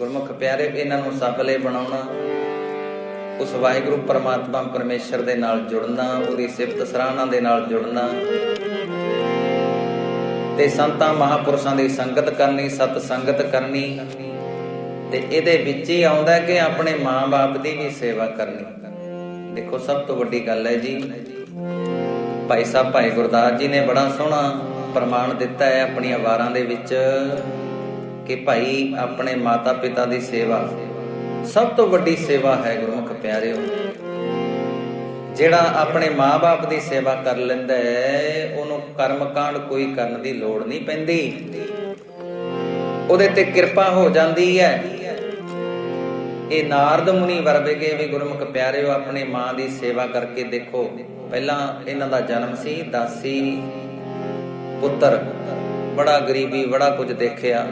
ਗੁਰਮੁਖ ਪਿਆਰੇ, ਇਹਨਾਂ ਨੂੰ ਸਫਲੇ ਬਣਾਉਣਾ। ਉਸ ਵਾਹਿਗੁਰੂ ਪਰਮਾਤਮਾ ਪਰਮੇਸ਼ਰ ਦੇ ਨਾਲ ਜੁੜਨਾ, ਉਹਦੀ ਸਿਫਤ ਸਰਾਹਨਾ ਦੇ ਨਾਲ ਜੁੜਨਾ। ਤੇ ਸੰਤਾਂ ਮਹਾਪੁਰਸ਼ਾਂ ਦੀ ਸੰਗਤ ਕਰਨੀ, ਸਤ ਸੰਗਤ ਕਰਨੀ। ਤੇ ਇਹਦੇ ਵਿੱਚ ਹੀ ਆਉਂਦਾ ਕਿ ਆਪਣੇ ਮਾਂ-ਬਾਪ ਦੀ ਵੀ ਸੇਵਾ ਕਰਨੀ। ਦੇਖੋ, ਸਭ ਤੋਂ ਵੱਡੀ ਗੱਲ ਹੈ ਜੀ, ਭਾਈ ਸਾਹਿਬ, ਭਾਈ ਗੁਰਦਾਸ ਜੀ ਨੇ ਬੜਾ ਸੋਹਣਾ ਪ੍ਰਮਾਣ ਦਿੱਤਾ ਹੈ ਆਪਣੀਆਂ ਵਾਰਾਂ ਦੇ ਵਿੱਚ। ਕਿ ਭਾਈ ਆਪਣੇ ਮਾਤਾ ਪਿਤਾ ਦੀ ਸੇਵਾ ਸਭ ਤੋਂ ਵੱਡੀ ਸੇਵਾ ਹੈ ਗੁਰਮੁਖ ਪਿਆਰਿਓ। ਜਿਹੜਾ ਆਪਣੇ ਮਾਂ-ਬਾਪ ਦੀ ਸੇਵਾ ਕਰ ਲੈਂਦਾ ਹੈ, ਉਹਨੂੰ ਕਰਮਕਾਂਡ ਕੋਈ ਕਰਨ ਦੀ ਲੋੜ ਨਹੀਂ ਪੈਂਦੀ। ਉਹਦੇ ਤੇ ਕਿਰਪਾ ਹੋ ਜਾਂਦੀ ਹੈ। ਇਹ ਨਾਰਦ ਮੁਨੀ ਵਰਗੇ ਵੀ ਗੁਰਮੁਖ ਪਿਆਰਿਓ, ਆਪਣੀ ਮਾਂ ਦੀ ਸੇਵਾ ਕਰਕੇ ਦੇਖੋ। ਪਹਿਲਾਂ ਇਹਨਾਂ ਦਾ ਜਨਮ ਸੀ, ਦਾਸੀ ਪੁੱਤਰ, ਬੜਾ ਗਰੀਬੀ, ਬੜਾ ਕੁਝ ਦੇਖਿਆ।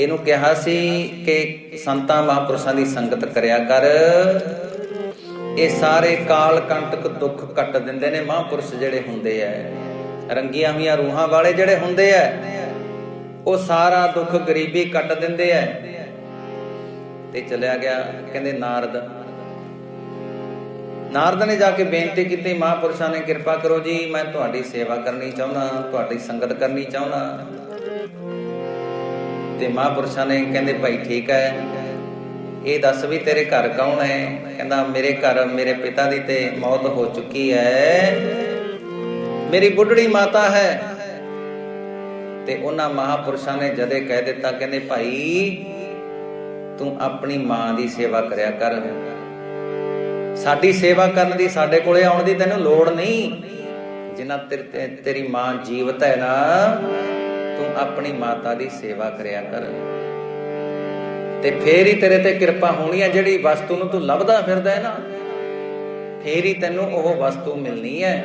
ਇਹਨੂੰ ਕਿਹਾ ਸੀ ਕਿ ਸੰਤਾਂ ਮਹਾਂਪੁਰਸ਼ਾਂ ਦੀ ਸੰਗਤ ਕਰਿਆ ਕਰ। ਇਹ ਸਾਰੇ ਕਾਲ ਕੰਟਕ ਦੁੱਖ ਕੱਟ ਦਿੰਦੇ ਨੇ ਮਹਾਂਪੁਰਸ਼ ਜਿਹੜੇ ਹੁੰਦੇ ਐ। ਰੰਗੀਆਂ ਹੋਈਆਂ ਰੂਹਾਂ ਵਾਲੇ ਜਿਹੜੇ ਹੁੰਦੇ ਐ, ਉਹ ਸਾਰਾ ਦੁੱਖ ਗਰੀਬੀ ਕੱਟ ਦਿੰਦੇ ਐ। ਤੇ ਚਲਿਆ ਗਿਆ, ਕਹਿੰਦੇ ਨਾਰਦ। ਨਾਰਦ ਨੇ ਜਾ ਕੇ ਬੇਨਤੀ ਕੀਤੀ, ਮਹਾਂਪੁਰਸ਼ਾਂ ਨੇ ਕਿਰਪਾ ਕਰੋ ਜੀ, ਮੈਂ ਤੁਹਾਡੀ ਸੇਵਾ ਕਰਨੀ ਚਾਹੁੰਦਾ, ਤੁਹਾਡੀ ਸੰਗਤ ਕਰਨੀ ਚਾਹੁੰਦਾ। ਤੇ ਮਹਾਂਪੁਰਸ਼ਾਂ ਨੇ ਕਹਿੰਦੇ, ਭਾਈ ਠੀਕ ਹੈ। ਇਹ ਦੱਸ ਵੀ ਤੇਰੇ ਘਰ ਕੌਣ ਹੈ? ਕਹਿੰਦਾ, ਮੇਰੇ ਘਰ ਮੇਰੇ ਪਿਤਾ ਦੀ ਤੇ ਮੌਤ ਹੋ ਚੁੱਕੀ ਹੈ। ਮੇਰੀ ਬੁੱਢੜੀ ਮਾਤਾ ਹੈ। ਤੇ ਉਹਨਾਂ ਮਹਾਪੁਰਸ਼ਾਂ ਨੇ ਜਦੇ ਕਹਿ ਦਿੱਤਾ, ਕਹਿੰਦੇ, ਭਾਈ, ਤੂੰ ਆਪਣੀ ਮਾਂ ਦੀ ਸੇਵਾ ਕਰਿਆ ਕਰ। ਸਾਡੀ ਸੇਵਾ ਕਰਨ ਦੀ ਸਾਡੇ ਕੋਲੇ ਆਉਣ ਦੀ ਤੈਨੂੰ ਲੋੜ ਨਹੀਂ। ਜਿੰਨਾ ਤੇਰੀ- ਤੇਰੀ ਮਾਂ ਜੀਵਤ ਹੈ ਨਾ ਤੂੰ ਆਪਣੀ ਮਾਤਾ ਦੀ ਸੇਵਾ ਕਰਿਆ ਕਰ। ਤੇ ਫੇਰ ਹੀ ਤੇਰੇ ਤੇ ਕਿਰਪਾ ਹੋਣੀ ਹੈ ਜਿਹੜੀ ਵਸਤੂ ਨੂੰ ਤੂੰ ਲੱਭਦਾ ਫਿਰਦਾ ਹੈ ਨਾ, ਫੇਰ ਹੀ ਤੈਨੂੰ ਉਹ ਵਸਤੂ ਮਿਲਣੀ ਹੈ।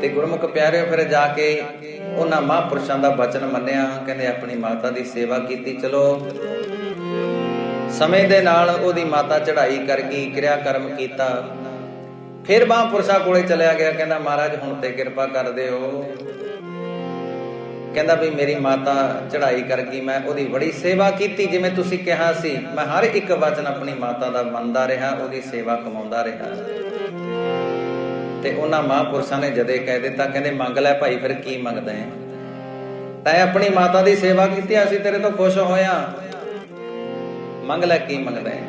ਤੇ ਗੁਰਮੁਖ ਪਿਆਰਿਓ, ਫਿਰ ਜਾ ਕੇ ਉਹਨਾਂ ਮਹਾਂਪੁਰਸ਼ਾਂ ਦਾ ਬਚਨ ਮੰਨਿਆ, ਕਹਿੰਦੇ ਆਪਣੀ ਮਾਤਾ ਦੀ ਸੇਵਾ ਕੀਤੀ, ਚਲੋ। ਸਮੇਂ ਦੇ ਨਾਲ ਉਹਦੀ ਮਾਤਾ ਚੜ੍ਹਾਈ ਕਰ ਗਈ ਕਿਰਿਆ ਕਰਮ ਕੀਤਾ। ਫਿਰ ਮਹਾਂਪੁਰਸ਼ਾਂ ਕੋਲੇ ਚਲਿਆ ਗਿਆ, ਕਹਿੰਦਾ ਮਹਾਰਾਜ ਹੁਣ ਤੇ ਕਿਰਪਾ ਕਰ ਦਿਓ। ਕਹਿੰਦਾ ਵੀ ਮੇਰੀ ਮਾਤਾ ਚੜ੍ਹਾਈ ਕਰ ਗਈ, ਮੈਂ ਉਹਦੀ ਬੜੀ ਸੇਵਾ ਕੀਤੀ ਜਿਵੇਂ ਤੁਸੀਂ ਕਿਹਾ ਸੀ। ਮੈਂ ਹਰ ਇੱਕ ਵਚਨ ਆਪਣੀ ਮਾਤਾ ਦਾ ਮੰਨਦਾ ਰਿਹਾ, ਉਹਦੀ ਸੇਵਾ ਕਮਾਉਂਦਾ ਰਿਹਾ। ਤੇ ਉਹਨਾਂ ਮਹਾਂਪੁਰਸ਼ਾਂ ਨੇ ਜਦੇ ਕਹਿ ਦਿੱਤਾ, ਕਹਿੰਦੇ ਮੰਗ ਲੈ ਭਾਈ, ਫਿਰ ਕੀ ਮੰਗਦਾ ਹੈ ਤੈਂ ਆਪਣੀ ਮਾਤਾ ਦੀ ਸੇਵਾ ਕੀਤੀ, ਅਸੀਂ ਤੇਰੇ ਤੋਂ ਖੁਸ਼ ਹੋਇਆ। ਮੰਗ ਲੈ ਕੀ ਮੰਗਦਾ ਹੈ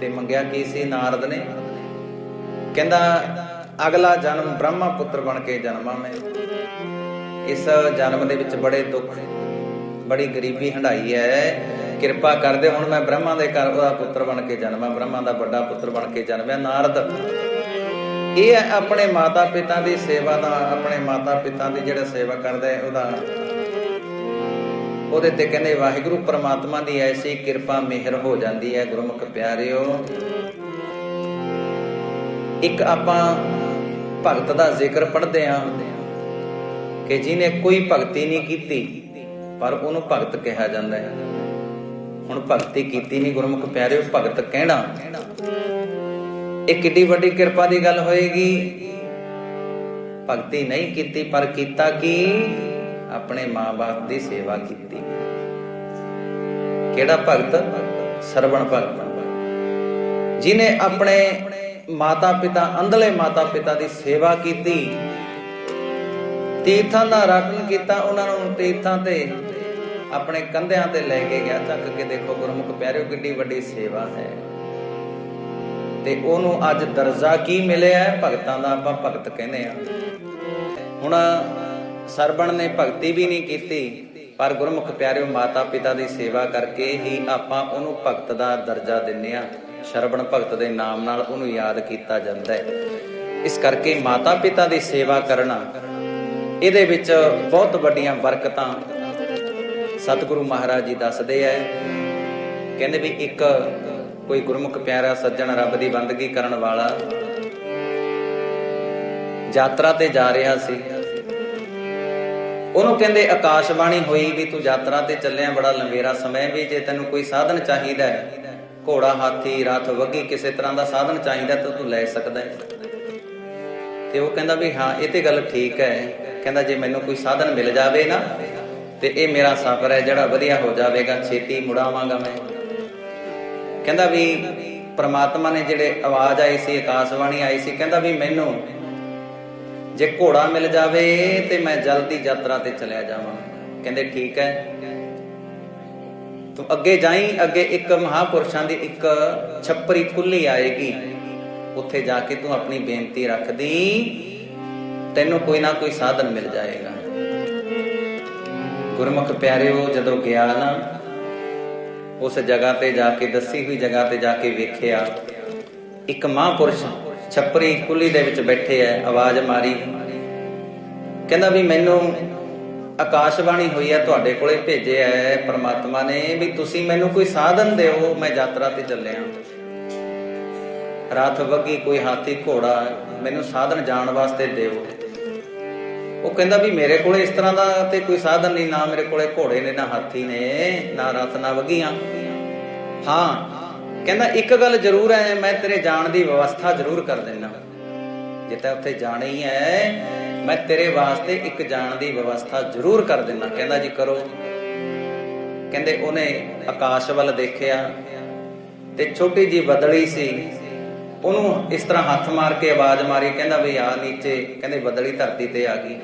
ਤੇ ਮੰਗਿਆ ਕੀ ਸੀ? ਨਾਰਦ ਨੇ। ਕਹਿੰਦਾ, ਅਗਲਾ ਜਨਮ ਬ੍ਰਹਮਾ ਪੁੱਤਰ ਬਣ ਕੇ ਜਨਮਾਂ ਮੈਂ। ਇਸ ਜਨਮ ਦੇ ਵਿੱਚ ਬੜੇ ਦੁੱਖ, ਬੜੀ ਗਰੀਬੀ ਹੰਡਾਈ ਹੈ। ਕਿਰਪਾ ਕਰਦੇ ਹੁਣ ਮੈਂ ਬ੍ਰਹਮਾ ਦੇ ਘਰ ਉਹਦਾ ਪੁੱਤਰ ਬਣ ਕੇ ਜਨਮਾਂ, ਬ੍ਰਹਮਾ ਦਾ ਵੱਡਾ ਪੁੱਤਰ ਬਣ ਕੇ ਜਨਮਿਆ ਨਾਰਦ, ਇਹ ਹੈ ਆਪਣੇ ਮਾਤਾ ਪਿਤਾ ਦੀ ਸੇਵਾ ਦਾ ਆਪਣੇ ਮਾਤਾ ਪਿਤਾ ਦੀ ਜਿਹੜਾ ਸੇਵਾ ਕਰਦਾ ਹੈ, ਉਹਦਾ ਉਹਦੇ ਤੇ ਕਹਿੰਦੇ ਵਾਹਿਗੁਰੂ ਪ੍ਰਮਾਤਮਾ ਦੀ ਐਸੀ ਕਿਰਪਾ ਮਿਹਰ ਹੋ ਜਾਂਦੀ ਹੈ। ਗੁਰਮੁਖ ਪਿਆਰਿਓ, ਇੱਕ ਆਪਾਂ ਭਗਤ ਦਾ ਜ਼ਿਕਰ ਪੜ੍ਹਦੇ ਆਂ ਕਿ ਜਿਹਨੇ ਕੋਈ ਭਗਤੀ ਨਹੀਂ ਕੀਤੀ, ਪਰ ਉਹਨੂੰ ਭਗਤ ਕਿਹਾ ਜਾਂਦਾ ਹੈ। ਹੁਣ ਭਗਤੀ ਕੀਤੀ ਨਹੀਂ, ਗੁਰਮੁਖ ਪਿਆਰਿਓ, ਭਗਤ ਕਹਿਣਾ? ਇਹ ਕਿੱਡੀ ਵੱਡੀ ਕਿਰਪਾ ਦੀ ਗੱਲ ਹੋਏਗੀ। ਭਗਤੀ ਨਹੀਂ ਕੀਤੀ, ਪਰ ਕੀਤਾ ਕਿ? ਆਪਣੇ ਮਾਂ-ਬਾਪ ਦੀ ਸੇਵਾ ਕੀਤੀ। ਕਿਹੜਾ ਭਗਤ? ਸਰਵਣ ਭਗਤ। ਜਿਨੇ ਆਪਣੇ ਮਾਤਾ ਪਿਤਾ ਅੰਧਲੇ ਮਾਤਾ ਪਿਤਾ ਦੀ ਸੇਵਾ ਕੀਤੀ ਤੀਰਥਾਂ ਦਾ ਰਟਨ ਕੀਤਾ, ਉਹਨਾਂ ਨੂੰ ਤੀਰਥਾਂ ਤੇ ਆਪਣੇ ਕੰਧਿਆਂ ਤੇ ਲੈ ਕੇ ਗਿਆ। ਚੱਕ ਕੇ ਦੇਖੋ ਗੁਰਮੁਖ ਪਿਆਰਿਓ, ਕਿੱਡੀ ਵੱਡੀ ਸੇਵਾ ਹੈ। ਤੇ ਉਹਨੂੰ ਅੱਜ ਦਰਜਾ ਕੀ ਮਿਲਿਆ ਹੈ? ਭਗਤਾਂ ਦਾ ਆਪਾਂ ਭਗਤ ਕਹਿੰਦੇ ਆ ਹੁਣ ਸਰਬਣ ਨੇ ਭਗਤੀ ਵੀ ਨਹੀਂ ਕੀਤੀ, ਪਰ ਗੁਰਮੁਖ ਪਿਆਰਿਓ ਮਾਤਾ ਪਿਤਾ ਦੀ ਸੇਵਾ ਕਰਕੇ ਹੀ ਆਪਾਂ ਉਹਨੂੰ ਭਗਤ ਦਾ ਦਰਜਾ ਦਿੰਨੇ ਆ ਸਰਬਣ ਭਗਤ ਦੇ ਨਾਮ ਨਾਲ ਉਹਨੂੰ ਯਾਦ ਕੀਤਾ ਜਾਂਦਾ ਹੈ। ਇਸ ਕਰਕੇ ਮਾਤਾ ਪਿਤਾ ਦੀ ਸੇਵਾ ਕਰਨਾ ਇਹਦੇ ਵਿੱਚ ਬਹੁਤ ਵੱਡੀਆਂ ਬਰਕਤਾਂ ਸਤਿਗੁਰੂ ਮਹਾਰਾਜ ਜੀ ਦੱਸਦੇ ਐ। ਕਹਿੰਦੇ ਵੀ ਇੱਕ ਕੋਈ ਗੁਰਮੁਖ ਪਿਆਰਾ ਸੱਜਣ ਰੱਬ ਦੀ ਬੰਦਗੀ ਕਰਨ ਵਾਲਾ ਯਾਤਰਾ ਤੇ ਜਾ ਰਿਹਾ ਸੀ। ਉਹਨੂੰ ਕਹਿੰਦੇ, ਆਕਾਸ਼ਵਾਣੀ ਹੋਈ ਵੀ ਤੂੰ ਯਾਤਰਾ ਤੇ ਚੱਲਿਆ, ਬੜਾ ਲੰਬੇਰਾ ਸਮੇਂ ਵੀ ਜੇ ਤੈਨੂੰ ਕੋਈ ਸਾਧਨ ਚਾਹੀਦਾ ਹੈ ਘੋੜਾ, ਹਾਥੀ ਰਥ ਵਗੀ, ਕਿਸੇ ਤਰ੍ਹਾਂ ਦਾ ਸਾਧਨ ਚਾਹੀਦਾ ਤਾਂ ਤੂੰ ਲੈ ਸਕਦਾ ਹੈ ਤੇ ਉਹ ਕਹਿੰਦਾ ਵੀ ਹਾਂ, ਇਹ ਤੇ ਗੱਲ ਠੀਕ ਹੈ। ਕਹਿੰਦਾ ਜੇ ਮੈਨੂੰ ਕੋਈ ਸਾਧਨ ਮਿਲ ਜਾਵੇ ਨਾ, ਤੇ ਇਹ ਮੇਰਾ ਸਫ਼ਰ ਹੈ, ਜਿਹੜਾ ਵਧੀਆ ਹੋ ਜਾਵੇਗਾ, ਛੇਤੀ ਮੁੜਾਵਾਂਗਾ ਮੈਂ। ਕਹਿੰਦਾ ਵੀ ਪ੍ਰਮਾਤਮਾ ਨੇ ਜਿਹੜੇ ਆਵਾਜ਼ ਆਈ ਸੀ, ਆਕਾਸ਼ਵਾਣੀ ਆਈ ਸੀ, ਕਹਿੰਦਾ ਵੀ ਮੈਨੂੰ ਜੇ ਘੋੜਾ ਮਿਲ ਜਾਵੇ, ਤੇ ਮੈਂ ਜਲਦੀ ਯਾਤਰਾ ਤੇ ਚਲਿਆ ਜਾਵਾਂ। ਕਹਿੰਦੇ ਠੀਕ ਹੈ। ਤੂੰ ਅੱਗੇ ਜਾਈ, ਅੱਗੇ ਇੱਕ ਮਹਾਪੁਰਸ਼ਾਂ ਦੀ ਇੱਕ ਛੱਪਰੀ ਖੁੱਲੀ ਆਏਗੀ। ਉੱਥੇ ਜਾ ਕੇ ਤੂੰ ਆਪਣੀ ਬੇਨਤੀ ਰੱਖਦੀ, ਤੈਨੂੰ ਕੋਈ ਨਾ ਕੋਈ ਸਾਧਨ ਮਿਲ ਜਾਏਗਾ। ਗੁਰਮੁਖ ਪਿਆਰਿਓ, ਜਦੋਂ ਗਿਆ ਨਾ, ਉਸ ਜਗ੍ਹਾ ਤੇ ਜਾ ਕੇ, ਦੱਸੀ ਹੋਈ ਜਗ੍ਹਾ ਤੇ ਜਾ ਕੇ ਵੇਖਿਆ, ਇੱਕ ਮਹਾਂਪੁਰਸ਼ ਛੱਪਰੀ ਕੁੱਲੀ ਦੇ ਵਿੱਚ ਬੈਠੇ ਐ, ਆਵਾਜ਼ ਮਾਰੀ। ਕਹਿੰਦਾ ਵੀ ਮੈਨੂੰ ਆਕਾਸ਼ਬਾਣੀ ਹੋਈ ਹੈ ਤੁਹਾਡੇ ਕੋਲੇ ਭੇਜਿਆ ਹੈ ਪ੍ਰਮਾਤਮਾ ਨੇ ਵੀ ਤੁਸੀਂ ਮੈਨੂੰ ਕੋਈ ਸਾਧਨ ਦਿਓ, ਮੈਂ ਯਾਤਰਾ ਤੇ ਚੱਲਿਆ। ਰਾਤ ਵਗੀ ਕੋਈ ਹਾਥੀ ਘੋੜਾ ਮੈਨੂੰ ਸਾਧਨ ਜਾਣ ਵਾਸਤੇ ਦਿਓ ਉਹ। ਕਹਿੰਦਾ ਵੀ ਮੇਰੇ ਕੋਲੇ ਇਸ ਤਰ੍ਹਾਂ ਦਾ ਤੇ ਕੋਈ ਸਾਧਨ ਨਹੀਂ, ਨਾ ਮੇਰੇ ਕੋਲੇ ਘੋੜੇ ਨੇ, ਨਾ ਹਾਥੀ ਨੇ, ਨਾ ਰਥ ਨਾ ਵਗੀਆਂ। ਹਾਂ, ਕਹਿੰਦਾ ਇੱਕ ਗੱਲ ਜ਼ਰੂਰ ਹੈ, ਮੈਂ ਤੇਰੇ ਜਾਣ ਦੀ ਵਿਵਸਥਾ ਜ਼ਰੂਰ ਕਰ ਦਿੰਦਾ। ਜੇ ਤਾਂ ਉੱਥੇ ਜਾਣਾ ਹੀ ਹੈ, ਮੈਂ ਤੇਰੇ ਵਾਸਤੇ ਇੱਕ ਜਾਣ ਦੀ ਵਿਵਸਥਾ ਜ਼ਰੂਰ ਕਰ ਦਿੰਦਾ। ਕਹਿੰਦਾ ਜੀ ਕਰੋ। ਕਹਿੰਦੇ ਉਹਨੇ ਆਕਾਸ਼ ਵੱਲ ਦੇਖਿਆ ਤੇ ਛੋਟੀ ਜੀ ਬਦਲੀ ਸੀ। ਉਹਨੂੰ ਇਸ ਤਰ੍ਹਾਂ ਹੱਥ ਮਾਰ ਕੇ ਆਵਾਜ਼ ਮਾਰੀ, ਕਹਿੰਦਾ ਵੀ ਆ ਨੀਚੇ, ਕਹਿੰਦੇ ਬਦਲੀ ਧਰਤੀ ਤੇ ਆ ਗਈ।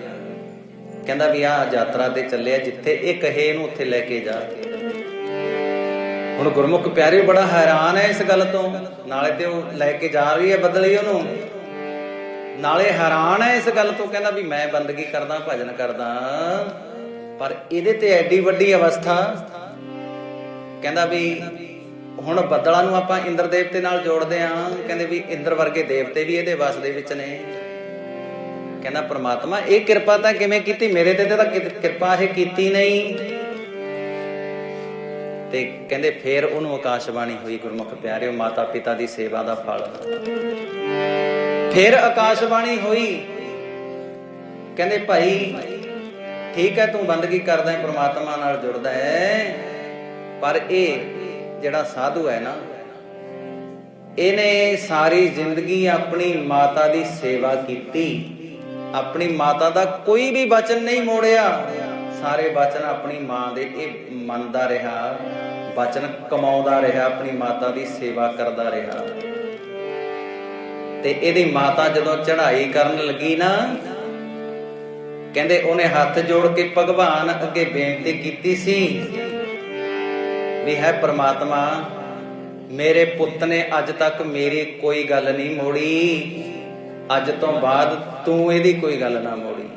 ਕਹਿੰਦਾ ਵੀ ਆ ਯਾਤਰਾ ਤੇ ਚੱਲਿਆ ਜਿੱਥੇ ਇਹ ਕਹੇ ਇਹਨੂੰ ਉੱਥੇ ਲੈ ਕੇ ਜਾ। ਹੁਣ ਗੁਰਮੁਖ ਪਿਆਰੇ ਬੜਾ ਹੈਰਾਨ ਹੈ ਇਸ ਗੱਲ ਤੋਂ। ਨਾਲੇ ਤੇ ਉਹ ਲੈ ਕੇ ਜਾ ਰਹੀ ਹੈ ਬਦਲੀ ਉਹਨੂੰ। ਨਾਲੇ ਹੈਰਾਨ ਹੈ ਇਸ ਗੱਲ ਤੋਂ, ਕਹਿੰਦਾ ਵੀ ਮੈਂ ਬੰਦਗੀ ਕਰਦਾ, ਭਜਨ ਕਰਦਾ। ਪਰ ਇਹਦੇ ਤੇ ਐਡੀ ਵੱਡੀ ਅਵਸਥਾ। ਕਹਿੰਦਾ ਵੀ ਹੁਣ ਬੱਦਲਾਂ ਨੂੰ ਆਪਾਂ ਇੰਦਰ ਦੇਵਤੇ ਨਾਲ ਜੋੜਦੇ ਆਂ ਕਹਿੰਦੇ ਵੀ ਇੰਦਰ ਵਰਗੇ ਦੇਵਤੇ ਵੀ ਇਹਦੇ ਵਸ ਦੇ ਵਿੱਚ ਨੇ। ਕਹਿੰਦਾ ਪ੍ਰਮਾਤਮਾ, ਇਹ ਕਿਰਪਾ ਤਾਂ ਕਿਵੇਂ ਕੀਤੀ? ਮੇਰੇ ਤੇ ਤਾਂ ਕਿਰਪਾ ਇਹ ਕੀਤੀ ਨਹੀਂ। ਤੇ ਕਹਿੰਦੇ ਫੇਰ ਉਹਨੂੰ ਆਕਾਸ਼ਵਾਣੀ ਹੋਈ, ਗੁਰਮੁਖ ਪਿਆਰਿਓ ਮਾਤਾ ਪਿਤਾ ਦੀ ਸੇਵਾ ਦਾ ਫਲ। ਫਿਰ ਆਕਾਸ਼ਬਾਣੀ ਹੋਈ। ਕਹਿੰਦੇ ਭਾਈ, ਠੀਕ ਹੈ, ਤੂੰ ਬੰਦਗੀ ਕਰਦਾ ਹੈ, ਪ੍ਰਮਾਤਮਾ ਨਾਲ ਜੁੜਦਾ ਹੈ। ਪਰ ਇਹ ਜਿਹੜਾ ਸਾਧੂ ਹੈ ਨਾ, ਇਹਨੇ ਸਾਰੀ ਜ਼ਿੰਦਗੀ ਆਪਣੀ ਮਾਤਾ ਦੀ ਸੇਵਾ ਕੀਤੀ। ਆਪਣੀ ਮਾਤਾ ਦਾ ਕੋਈ ਵੀ ਬਚਨ ਨਹੀਂ ਮੋੜਿਆ। ਸਾਰੇ ਬਚਨ ਆਪਣੀ ਮਾਂ ਦੇ, ਇਹ ਮੰਨਦਾ ਰਿਹਾ, ਬਚਨ ਕਮਾਉਂਦਾ ਰਿਹਾ, ਆਪਣੀ ਮਾਤਾ ਦੀ ਸੇਵਾ ਕਰਦਾ ਰਿਹਾ। ਤੇ ਇਹਦੀ ਮਾਤਾ ਜਦੋਂ ਚੜ੍ਹਾਈ ਕਰਨ ਲੱਗੀ ਨਾ, ਕਹਿੰਦੇ ਉਹਨੇ ਹੱਥ ਜੋੜ ਕੇ ਭਗਵਾਨ ਅੱਗੇ ਬੇਨਤੀ ਕੀਤੀ ਸੀ ਵੀ ਹੈ ਪ੍ਰਮਾਤਮਾ, ਮੇਰੇ ਪੁੱਤ ਨੇ ਅੱਜ ਤੱਕ ਮੇਰੀ ਕੋਈ ਗੱਲ ਨਹੀਂ ਮੋੜੀ। ਅੱਜ ਤੋਂ ਬਾਅਦ ਤੂੰ ਇਹਦੀ ਕੋਈ ਗੱਲ ਨਾ ਮੋੜੀ।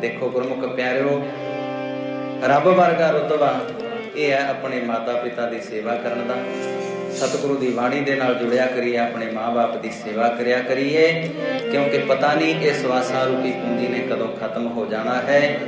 ਦੇਖੋ ਗੁਰਮੁਖ ਪਿਆਰਿਓ, ਰੱਬ ਵਰਗਾ ਰਤਬਾ, ਇਹ ਹੈ ਆਪਣੇ ਮਾਤਾ ਪਿਤਾ ਦੀ ਸੇਵਾ ਕਰਨ ਦਾ। ਸਤਿਗੁਰੂ ਦੀ ਬਾਣੀ ਦੇ ਨਾਲ ਜੁੜਿਆ ਕਰੀਏ, ਆਪਣੇ ਮਾਪੇ ਦੀ ਸੇਵਾ ਕਰਿਆ ਕਰੀਏ। ਕਿਉਂਕਿ ਪਤਾ ਨਹੀਂ ਇਹ ਸਵਾਸਾਂ ਰੂਪੀ ਪੂੰਜੀ ਨੇ ਕਦੋਂ ਖਤਮ ਹੋ ਜਾਣਾ ਹੈ।